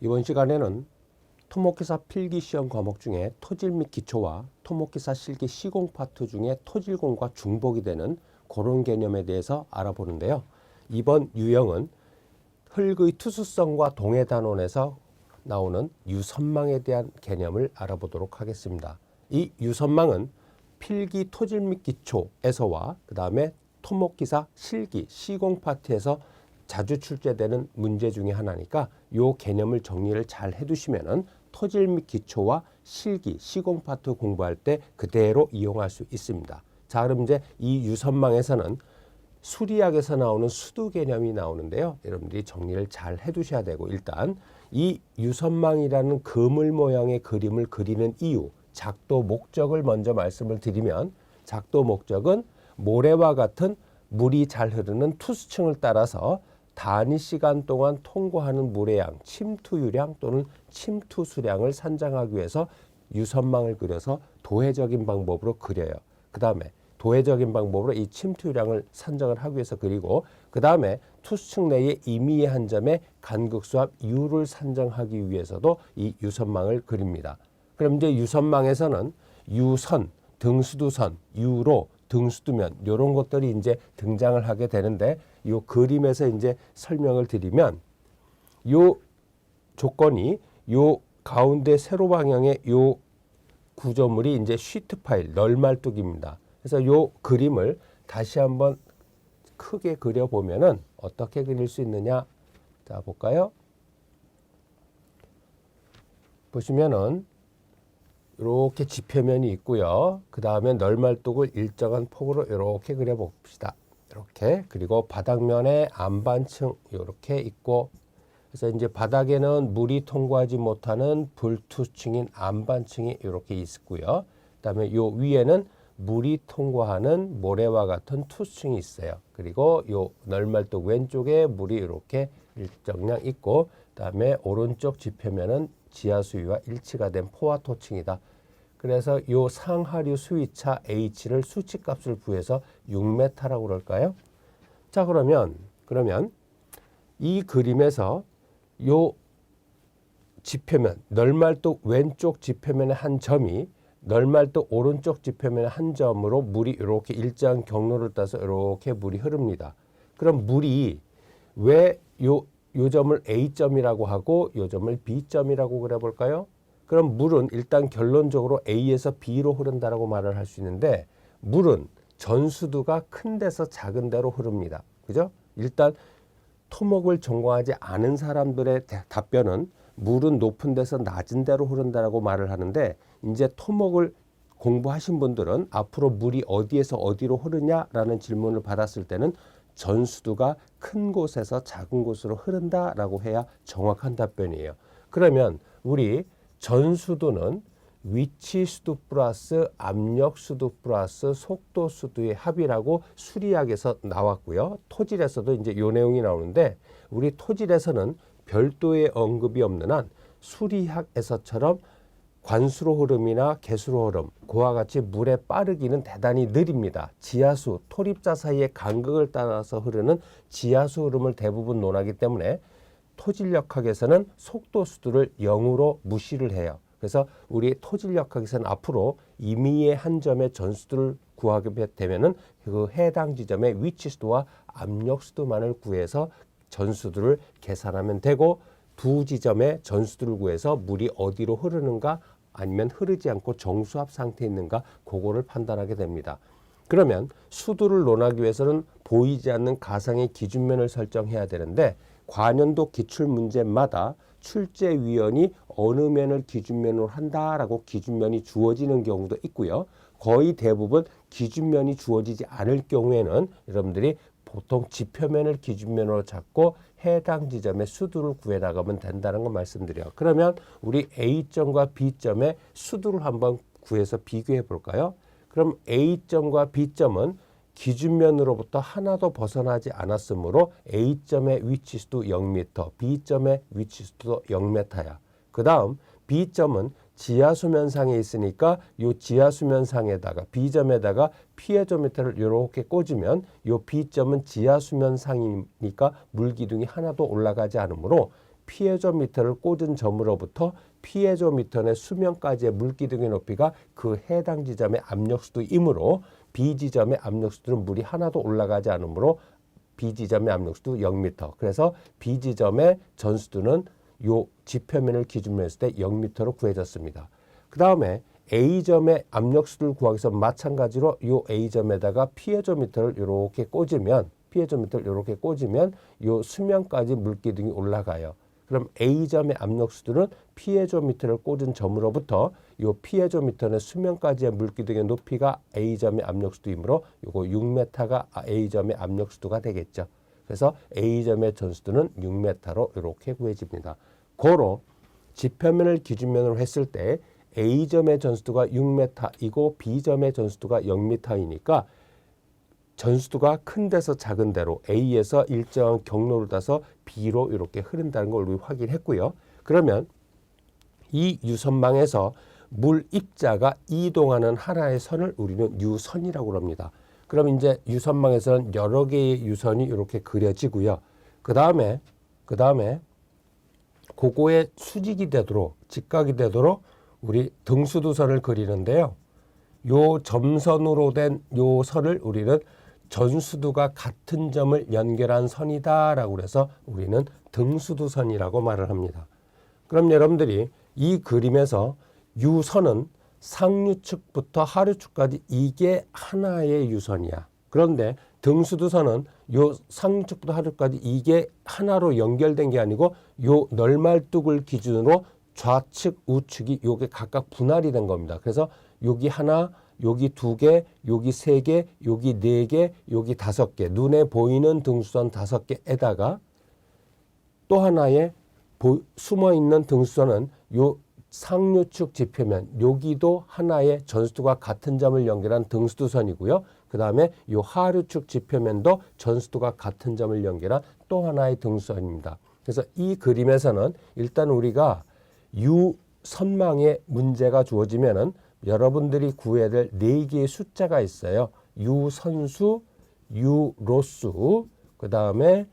이번 시간에는 토목기사 필기 시험 과목 중에 토질 및 기초와 토목기사 실기 시공 파트 중에 토질공과 중복이 되는 그런 개념에 대해서 알아보는데요. 이번 유형은 흙의 투수성과 동해 단원에서 나오는 유선망에 대한 개념을 알아보도록 하겠습니다. 이 유선망은 필기 토질 및 기초에서와 그 다음에 토목기사 실기 시공 파트에서 자주 출제되는 문제 중에 하나니까 요 개념을 정리를 잘 해두시면은 토질 및 기초와 실기 시공 파트 공부할 때 그대로 이용할 수 있습니다. 자 그럼 이제 이 유선망에서는 수리학에서 나오는 수도 개념이 나오는데요. 여러분들이 정리를 잘 해두셔야 되고 일단 이 유선망이라는 그물 모양의 그림을 그리는 이유, 작도 목적을 먼저 말씀을 드리면 작도 목적은 모래와 같은 물이 잘 흐르는 투수층을 따라서 단위 시간 동안 통과하는 물의 양, 침투유량 또는 침투 수량을 산정하기 위해서 유선망을 그려서 도해적인 방법으로 그려요. 그 다음에 도해적인 방법으로 이 침투량을 산정을 하기 위해서 그리고 그 다음에 투수층 내의 임의의 한 점의 간극수압 U를 산정하기 위해서도 이 유선망을 그립니다. 그럼 이제 유선망에서는 유선, 등수두선, 유로, 등수두면 이런 것들이 이제 등장을 하게 되는데 이 그림에서 이제 설명을 드리면 요 조건이 요 가운데 세로 방향의 요 구조물이 이제 시트 파일 널말뚝입니다. 그래서 요 그림을 다시 한번 크게 그려 보면은 어떻게 그릴 수 있느냐? 자 볼까요? 보시면은 이렇게 지표면이 있고요. 그 다음에 널말뚝을 일정한 폭으로 이렇게 그려 봅시다. 이렇게 그리고 바닥면에 안반층 이렇게 있고 그래서 이제 바닥에는 물이 통과하지 못하는 불투층인 안반층이 이렇게 있고요. 그다음에 요 위에는 물이 통과하는 모래와 같은 투층이 있어요. 그리고 요 널말뚝 왼쪽에 물이 이렇게 일정량 있고 그다음에 오른쪽 지표면은 지하수위와 일치가 된 포화토층이다. 그래서 요 상하류 수위차 H를 수치값을 구해서 6m라고 그럴까요? 자 그러면 그러면 이 그림에서 요 지표면 널말뚝 왼쪽 지표면의 한 점이 널말뚝 오른쪽 지표면의 한 점으로 물이 이렇게 일정한 경로를 따서 이렇게 물이 흐릅니다. 그럼 물이 왜 요 요 점을 A점이라고 하고 요 점을 B점이라고 그래 볼까요? 그럼 물은 일단 결론적으로 A에서 B로 흐른다라고 말을 할 수 있는데 물은 전수도가 큰 데서 작은 데로 흐릅니다. 그죠? 일단 토목을 전공하지 않은 사람들의 답변은 물은 높은 데서 낮은 데로 흐른다라고 말을 하는데 이제 토목을 공부하신 분들은 앞으로 물이 어디에서 어디로 흐르냐라는 질문을 받았을 때는 전수도가 큰 곳에서 작은 곳으로 흐른다라고 해야 정확한 답변이에요. 그러면 우리 전수도는 위치 수도 플러스 압력 수도 플러스 속도 수도의 합이라고 수리학에서 나왔고요. 토질에서도 이제 요 내용이 나오는데 우리 토질에서는 별도의 언급이 없는 한 수리학에서처럼 관수로 흐름이나 개수로 흐름, 그와 같이 물의 빠르기는 대단히 느립니다. 지하수, 토립자 사이의 간극을 따라서 흐르는 지하수 흐름을 대부분 논하기 때문에 토질역학에서는 속도 수도를 0으로 무시를 해요. 그래서 우리 토질역학에서는 앞으로 임의의 한 점의 전수도를 구하게 되면은 그 해당 지점의 위치 수도와 압력 수도만을 구해서 전수도를 계산하면 되고 두 지점의 전수도를 구해서 물이 어디로 흐르는가 아니면 흐르지 않고 정수압 상태에 있는가 그거를 판단하게 됩니다. 그러면 수도를 논하기 위해서는 보이지 않는 가상의 기준면을 설정해야 되는데 관연도 기출 문제마다 출제위원이 어느 면을 기준면으로 한다라고 기준면이 주어지는 경우도 있고요. 거의 대부분 기준면이 주어지지 않을 경우에는 여러분들이 보통 지표면을 기준면으로 잡고 해당 지점의 수두를 구해 나가면 된다는 거 말씀드려요. 그러면 우리 A점과 B점의 수두를 한번 구해서 비교해 볼까요? 그럼 A점과 B점은 기준면으로부터 하나도 벗어나지 않았으므로 A점의 위치수도 0m, B점의 위치수도 0m야. 그 다음 B점은 지하 수면상에 있으니까 요 지하 수면상에다가 B점에다가 피해 조미터를 이렇게 꽂으면 요 B점은 지하 수면상이니까 물기둥이 하나도 올라가지 않으므로 피해조미터를 꽂은 점으로부터 피해조미터 내 수면까지의 물기둥의 높이가 그 해당 지점의 압력수도이므로 B 지점의 압력수도는 물이 하나도 올라가지 않으므로 B 지점의 압력수도 0m. 그래서 B 지점의 전수도는 요 지표면을 기준으로 했을 때 0m로 구해졌습니다. 그 다음에 A점의 압력수를 구하기 위해서 마찬가지로 요 A점에다가 피해조미터를 이렇게 꽂으면 피해조미터를 이렇게 꽂으면 요 수면까지 물기둥이 올라가요. 그럼 A점의 압력수들은 피해조미터를 꽂은 점으로부터 요 피해조미터는 수면까지의 물기둥의 높이가 A점의 압력수도이므로 요거 6m가 A점의 압력수도가 되겠죠. 그래서 A점의 전수도는 6m로 이렇게 구해집니다. 고로 지표면을 기준면으로 했을 때 A점의 전수도가 6m이고 B점의 전수도가 0m이니까 전수도가 큰 데서 작은 데로 A에서 일정한 경로를 따서 B로 이렇게 흐른다는 걸 우리 확인했고요. 그러면 이 유선망에서 물 입자가 이동하는 하나의 선을 우리는 유선이라고 합니다. 그럼 이제 유선망에서는 여러 개의 유선이 이렇게 그려지고요. 그 다음에 그 다음에 그거에 수직이 되도록 직각이 되도록 우리 등수두선을 그리는데요. 요 점선으로 된 요 선을 우리는 전수두가 같은 점을 연결한 선이다라고 그래서 우리는 등수두선이라고 말을 합니다. 그럼 여러분들이 이 그림에서 유선은 상류축부터 하류축까지 이게 하나의 유선이야. 그런데 등수두선은 요 상류축부터 하류까지 이게 하나로 연결된 게 아니고 요 널말뚝을 기준으로 좌측, 우측이 요게 각각 분할이 된 겁니다. 그래서 여기 하나, 여기 두 개, 여기 세 개, 여기 네 개, 여기 다섯 개. 눈에 보이는 등수선 다섯 개에다가 또 하나의 숨어 있는 등수선은 요 상류축 지표면 여기도 하나의 전수도가 같은 점을 연결한 등수선이고요. 그 다음에 요 하류축 지표면도 전수도가 같은 점을 연결한 또 하나의 등수선입니다. 그래서 이 그림에서는 일단 우리가 유 선망에 문제가 주어지면은 여러분들이 구해야 될 네 개의 숫자가 있어요. 유선수, 유로수, 그 다음에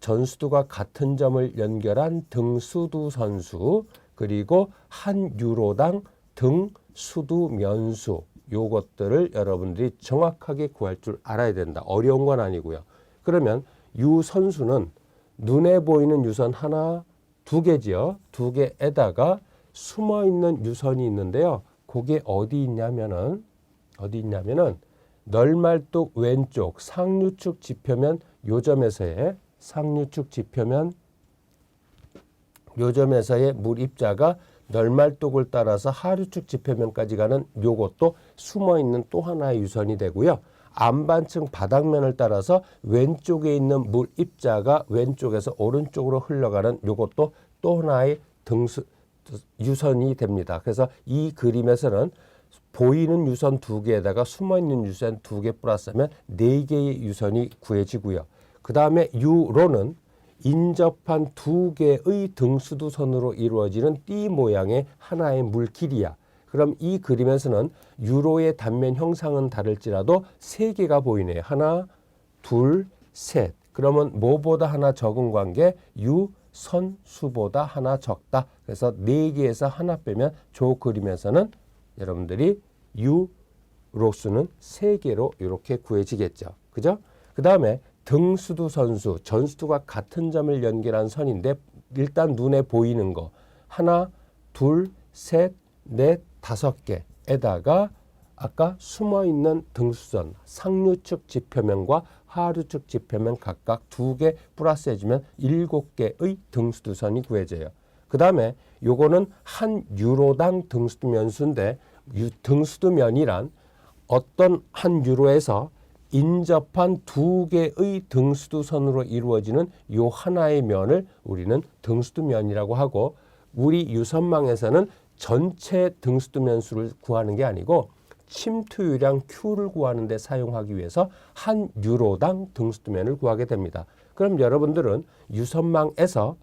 전수도가 같은 점을 연결한 등수두 선수, 그리고 한 유로당 등수두 면수, 요것들을 여러분들이 정확하게 구할 줄 알아야 된다. 어려운 건 아니고요. 그러면 유선수는 눈에 보이는 유선 하나, 두 개지요. 두 개에다가 숨어 있는 유선이 있는데요. 그게 어디 있냐면은 어디 있냐면은 널말뚝 왼쪽 상류축 지표면 요점에서의 상류축 지표면 요점에서의 물 입자가 널말뚝을 따라서 하류축 지표면까지 가는 요것도 숨어 있는 또 하나의 유선이 되고요. 안반층 바닥면을 따라서 왼쪽에 있는 물 입자가 왼쪽에서 오른쪽으로 흘러가는 요것도 또 하나의 등수 유선이 됩니다. 그래서 이 그림에서는 보이는 유선 두 개에다가 숨어 있는 유선 두 개 플러스하면 네 개의 유선이 구해지고요. 그 다음에 유로는 인접한 두 개의 등수두선으로 이루어지는 띠 모양의 하나의 물길이야. 그럼 이 그림에서는 유로의 단면 형상은 다를지라도 세 개가 보이네요. 하나, 둘, 셋. 그러면 뭐보다 하나 적은 관계? 유 선수보다 하나 적다. 그래서 네 개에서 하나 빼면 저 그림에서는 여러분들이 유로수는 세 개로 이렇게 구해지겠죠. 그죠? 그 다음에 등수두 선수, 전수두가 같은 점을 연결한 선인데 일단 눈에 보이는 거 하나, 둘, 셋, 넷, 다섯 개에다가 아까 숨어 있는 등수선 상류측 지표면과 하류측 지표면 각각 두 개 플러스 해주면 일곱 개의 등수두선이 구해져요. 그 다음에 요거는 한 유로당 등수두 면수인데 등수두 면이란 어떤 한 유로에서 인접한 두 개의 등수두선으로 이루어지는 요 하나의 면을 우리는 등수두면이라고 하고 우리 유선망에서는 전체 등수두면 수를 구하는 게 아니고 침투유량 Q를 구하는 데 사용하기 위해서 한 유로당 등수두면을 구하게 됩니다. 그럼 여러분들은 유선망에서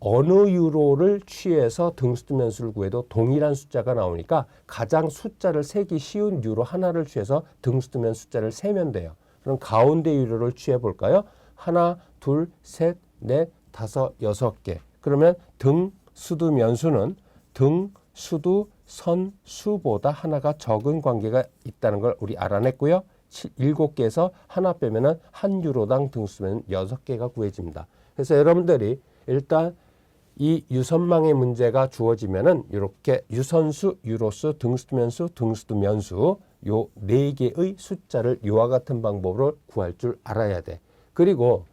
어느 유로를 취해서 등수도 면수를 구해도 동일한 숫자가 나오니까 가장 숫자를 세기 쉬운 유로 하나를 취해서 등수도 면 숫자를 세면 돼요. 그럼 가운데 유로를 취해 볼까요? 하나, 둘, 셋, 넷, 다섯, 여섯 개. 그러면 등, 수두, 면수는 등, 수두, 선, 수보다 하나가 적은 관계가 있다는 걸 우리 알아냈고요. 칠- 일곱 개에서 하나 빼면은 한 유로당 등수면 여섯 개가 구해집니다. 그래서 여러분들이 일단 이 유선망의 문제가 주어지면은 이렇게 유선수, 유로수, 등수면수, 등수면수 요 네 개의 숫자를 이와 같은 방법으로 구할 줄 알아야 돼. 그리고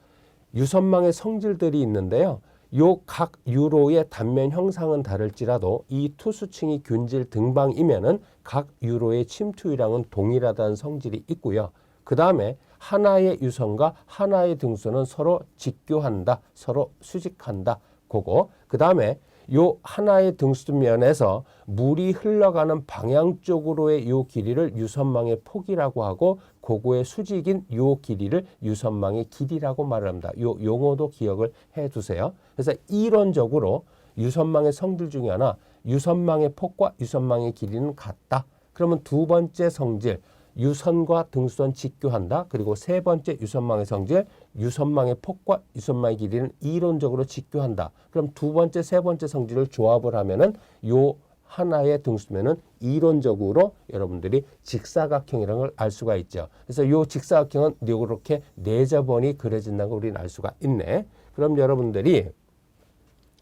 유선망의 성질들이 있는데요. 요 각 유로의 단면 형상은 다를지라도 이 투수층이 균질 등방이면은 각 유로의 침투율량은 동일하다는 성질이 있고요. 그 다음에 하나의 유선과 하나의 등수는 서로 직교한다, 서로 수직한다. 그거. 그 다음에 요 하나의 등수면에서 물이 흘러가는 방향 쪽으로의 요 길이를 유선망의 폭이라고 하고 고거의 수직인 요 길이를 유선망의 길이라고 말합니다. 요 용어도 기억을 해 두세요. 그래서 이론적으로 유선망의 성질 중에 하나 유선망의 폭과 유선망의 길이는 같다. 그러면 두 번째 성질 유선과 등수선 직교한다. 그리고 세 번째 유선망의 성질 유선망의 폭과 유선망의 길이는 이론적으로 직교한다. 그럼 두 번째, 세 번째 성질을 조합을 하면은 요 하나의 등수면은 이론적으로 여러분들이 직사각형이라는 걸 알 수가 있죠. 그래서 요 직사각형은 이렇게 네 저번이 그려진다는 걸 우리는 알 수가 있네. 그럼 여러분들이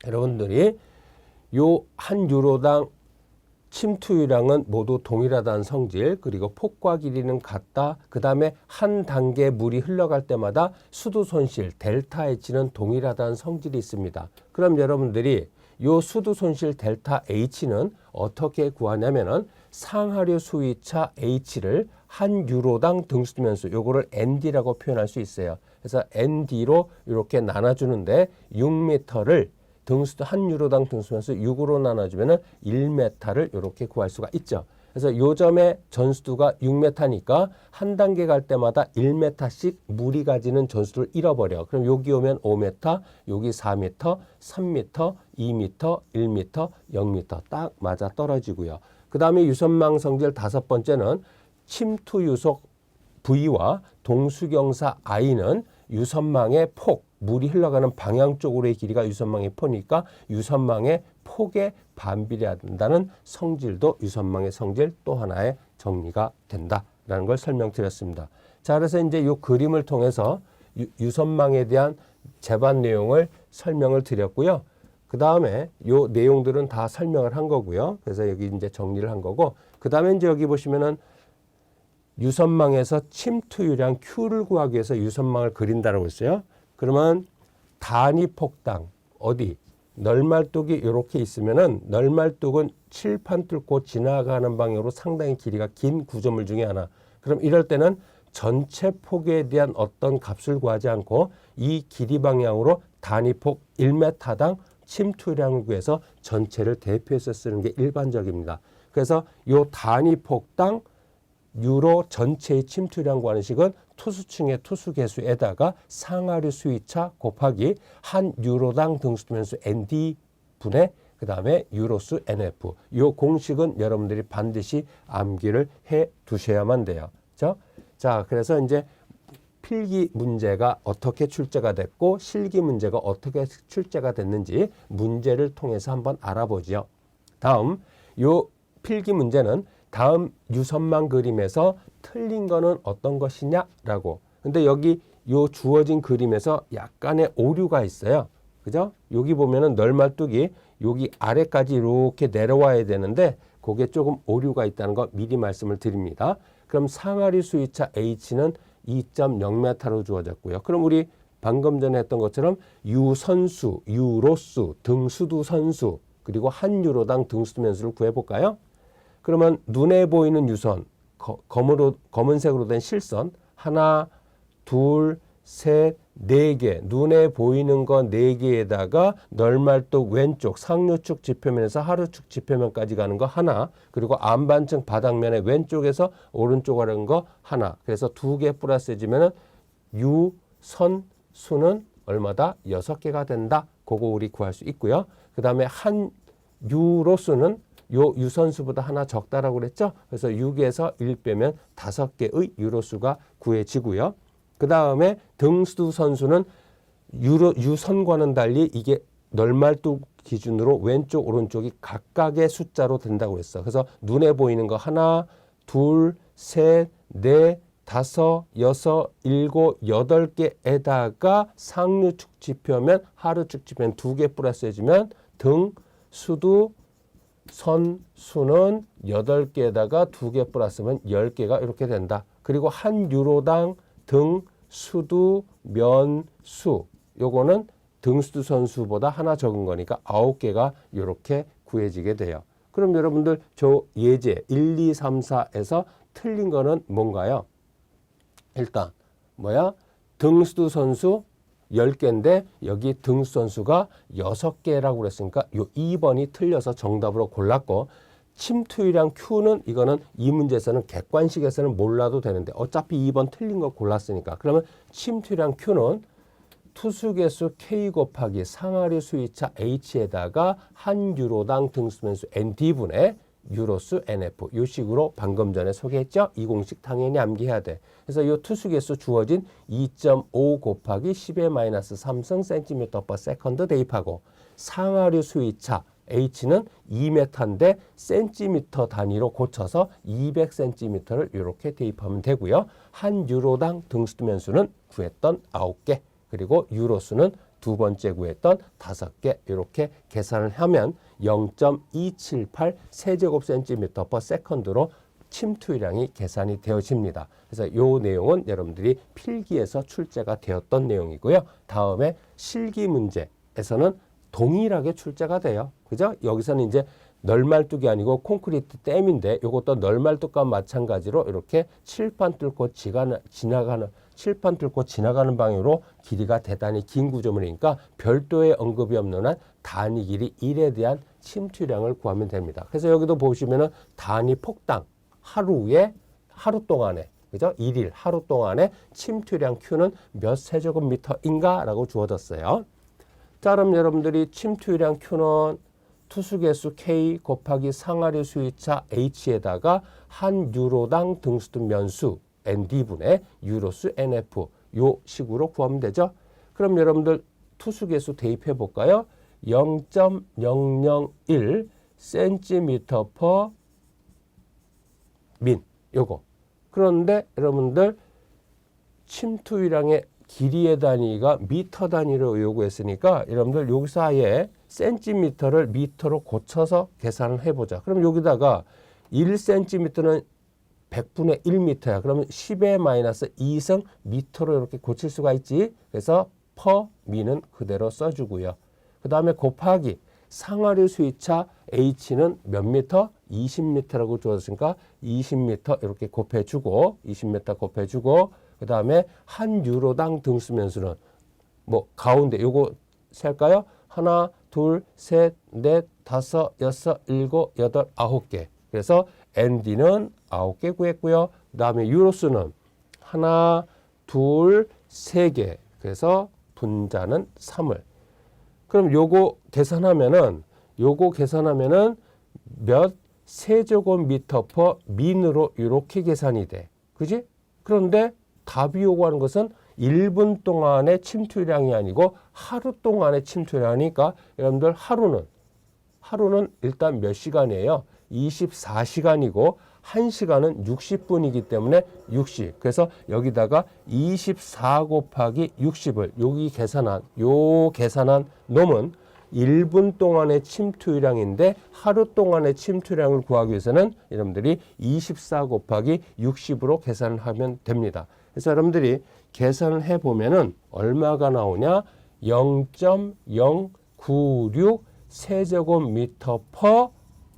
여러분들이 요 한 유로당 침투율량은 모두 동일하다는 성질 그리고 폭과 길이는 같다. 그 다음에 한 단계 물이 흘러갈 때마다 수도 손실 델타 H는 동일하다는 성질이 있습니다. 그럼 여러분들이 요 수도 손실 델타 H는 어떻게 구하냐면은 상하류 수위차 H를 한 유로당 등수면수 요거를 ND라고 표현할 수 있어요. 그래서 ND로 이렇게 나눠주는데 6m를 등수도 한 유로당 등수면수 6으로 나눠주면은 1m를 이렇게 구할 수가 있죠. 그래서 요점의 전수도가 6m니까 한 단계 갈 때마다 1m씩 물이 가지는 전수를 잃어버려. 그럼 여기 오면 5m, 여기 4m, 3m, 2m, 1m, 0m 딱 맞아 떨어지고요. 그 다음에 유선망 성질 다섯 번째는 침투 유속 V와 동수경사 I는 유선망의 폭, 물이 흘러가는 방향 쪽으로의 길이가 유선망의 폭이니까 유선망의 폭에 반비례한다는 성질도 유선망의 성질 또 하나의 정리가 된다라는 걸 설명드렸습니다. 자, 그래서 이제 이 그림을 통해서 유, 유선망에 대한 재반 내용을 설명을 드렸고요. 그 다음에 요 내용들은 다 설명을 한 거고요. 그래서 여기 이제 정리를 한 거고, 그 다음에 이제 여기 보시면은 유선망에서 침투율량 Q를 구하기 위해서 유선망을 그린다라고 했어요. 그러면 단위 폭당 어디 널말뚝이 이렇게 있으면은 널말뚝은 칠판 뚫고 지나가는 방향으로 상당히 길이가 긴 구조물 중에 하나. 그럼 이럴 때는 전체 폭에 대한 어떤 값을 구하지 않고 이 길이 방향으로 단위폭 1m당 침투량을 구해서 전체를 대표해서 쓰는 게 일반적입니다. 그래서 요 단위폭당 유로 전체의 침투량 구하는 식은 투수층의 투수 개수에다가 상하류 수위차 곱하기 한 유로당 등수면수 ND 분의 그 다음에 유로수 NF. 이 공식은 여러분들이 반드시 암기를 해 두셔야만 돼요. 그죠? 자, 그래서 이제 필기 문제가 어떻게 출제가 됐고 실기 문제가 어떻게 출제가 됐는지 문제를 통해서 한번 알아보죠. 다음 요 필기 문제는 다음 유선망 그림에서 틀린 거는 어떤 것이냐라고. 근데 여기 요 주어진 그림에서 약간의 오류가 있어요. 그죠? 여기 보면은 널말뚝이 여기 아래까지 이렇게 내려와야 되는데 그게 조금 오류가 있다는 거 미리 말씀을 드립니다. 그럼 상하리 수위차 H는 2.0m로 주어졌고요. 그럼 우리 방금 전에 했던 것처럼 유선수, 유로수, 등수두 선수, 그리고 한 유로당 등수두 면수를 구해볼까요? 그러면 눈에 보이는 유선, 거, 검으로, 검은색으로 된 실선, 하나, 둘, 셋, 네 개, 눈에 보이는 거네 개에다가 널말뚝 왼쪽 상류축 지표면에서 하류축 지표면까지 가는 거 하나, 그리고 안반층 바닥면의 왼쪽에서 오른쪽 가는 거 하나. 그래서 두 개 플러스 해지면은 유선 수는 얼마다? 여섯 개가 된다. 그거 우리 구할 수 있고요. 그 다음에 한 유로수는 요 유선수보다 하나 적다라고 그랬죠. 그래서 6에서 1 빼면 5개의 유로수가 구해지고요. 그 다음에 등수 선수는 유로, 유선과는 달리 이게 널말뚝 기준으로 왼쪽 오른쪽이 각각의 숫자로 된다고 했어. 그래서 눈에 보이는 거 하나, 둘, 셋, 넷, 다섯, 여섯, 일곱, 여덟 개에다가 상류축 지표면 하루축 지표면 두 개 플러스 해주면 등 수도 선 수는 여덟 개에다가 두개 플러스면 열 개가 이렇게 된다. 그리고 한 유로당 등 수두 면 수 요거는 등수두 선수보다 하나 적은 거니까 아홉 개가 이렇게 구해지게 돼요. 그럼 여러분들 저 예제 1, 2, 3, 4에서 틀린 거는 뭔가요? 일단 뭐야? 등수두 선수 10개인데 여기 등수 선수가 6개라고 그랬으니까 요 2번이 틀려서 정답으로 골랐고 침투율량 Q는 이거는 이 문제에서는 객관식에서는 몰라도 되는데 어차피 2번 틀린 거 골랐으니까. 그러면 침투율량 Q는 투수 개수 K 곱하기 상하류 수위차 H에다가 한 유로당 등수면수 ND분의 유로수 NF 요 식으로 방금 전에 소개했죠. 이 공식 당연히 암기해야 돼. 그래서 이 투수개수 주어진 2.5 곱하기 10의 마이너스 3승 센티미터 퍼 세컨드 대입하고 상하류 수위차 H는 2m인데 센티미터 단위로 고쳐서 200cm를 이렇게 대입하면 되고요. 한 유로당 등수 면수는 구했던 9개 그리고 유로수는 두 번째 구했던 다섯 개 이렇게 계산을 하면 0.278 세제곱 센티미터 퍼 세컨드로 침투량이 계산이 되어집니다. 그래서 이 내용은 여러분들이 필기에서 출제가 되었던 내용이고요. 다음에 실기 문제에서는 동일하게 출제가 돼요. 그죠? 여기서는 이제 널말뚝이 아니고 콘크리트 댐인데 이것도 널말뚝과 마찬가지로 이렇게 칠판 뚫고 지가, 지나가는 칠판 뚫고 지나가는 방향으로 길이가 대단히 긴 구조물이니까 별도의 언급이 없는 한 단위 길이 1에 대한 침투량을 구하면 됩니다. 그래서 여기도 보시면은 단위 폭당 하루에 하루 동안에 그죠? 일일 하루 동안에 침투량 Q는 몇 세제곱미터인가 라고 주어졌어요. 자, 그럼 여러분들이 침투량 Q는 투수개수 K 곱하기 상하류 수위차 H에다가 한 유로당 등수등 면수 ND분의 유로수 NF 요 식으로 구하면 되죠. 그럼 여러분들 투수개수 대입해 볼까요? 0.001 cm per 민 요거. 그런데 여러분들 침투율량의 길이의 단위가 미터 단위로 요구했으니까 여러분들 여기서 아예 센티미터를 미터로 고쳐서 계산을 해보자. 그럼 여기다가 1cm는 100분의 1미터야. 그러면 10의 마이너스 2승 미터로 이렇게 고칠 수가 있지. 그래서 퍼 미는 그대로 써주고요. 그 다음에 곱하기 상하류 수위차 H는 몇 미터? 20미터라고 주어졌으니까 20미터 이렇게 곱해주고 20미터 곱해주고 그 다음에 한 유로당 등수 면수는 뭐 가운데 요거 셀까요? 하나, 둘, 셋, 넷, 다섯, 여섯, 일곱, 여덟, 아홉 개. 그래서 ND는 아홉 개 구했고요. 그 다음에 유로수는 하나, 둘, 세 개. 그래서 분자는 3을. 그럼 요거 계산하면은 요거 계산하면은 몇 세제곱미터 퍼 민으로 이렇게 계산이 돼. 그지? 그런데 답이 요구하는 것은 1분 동안의 침투량이 아니고 하루 동안의 침투량이니까 여러분들 하루는 하루는 일단 몇 시간이에요? 24시간이고 1시간은 60분이기 때문에 60. 그래서 여기다가 24 곱하기 60을 여기 계산한 요 계산한 놈은 1분 동안의 침투량인데 하루 동안의 침투량을 구하기 위해서는 여러분들이 24 곱하기 60으로 계산을 하면 됩니다. 그래서 여러분들이 계산을 해 보면은 얼마가 나오냐? 0.096 세제곱미터 퍼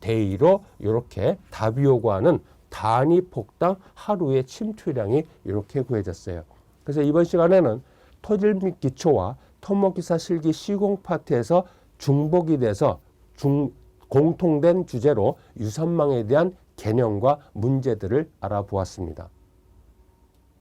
데이로 이렇게 요구하는 단위 폭당 하루의 침투량이 이렇게 구해졌어요. 그래서 이번 시간에는 토질 및 기초와 토목기사 실기 시공 파트에서 중복이 돼서 중, 공통된 주제로 유선망에 대한 개념과 문제들을 알아보았습니다.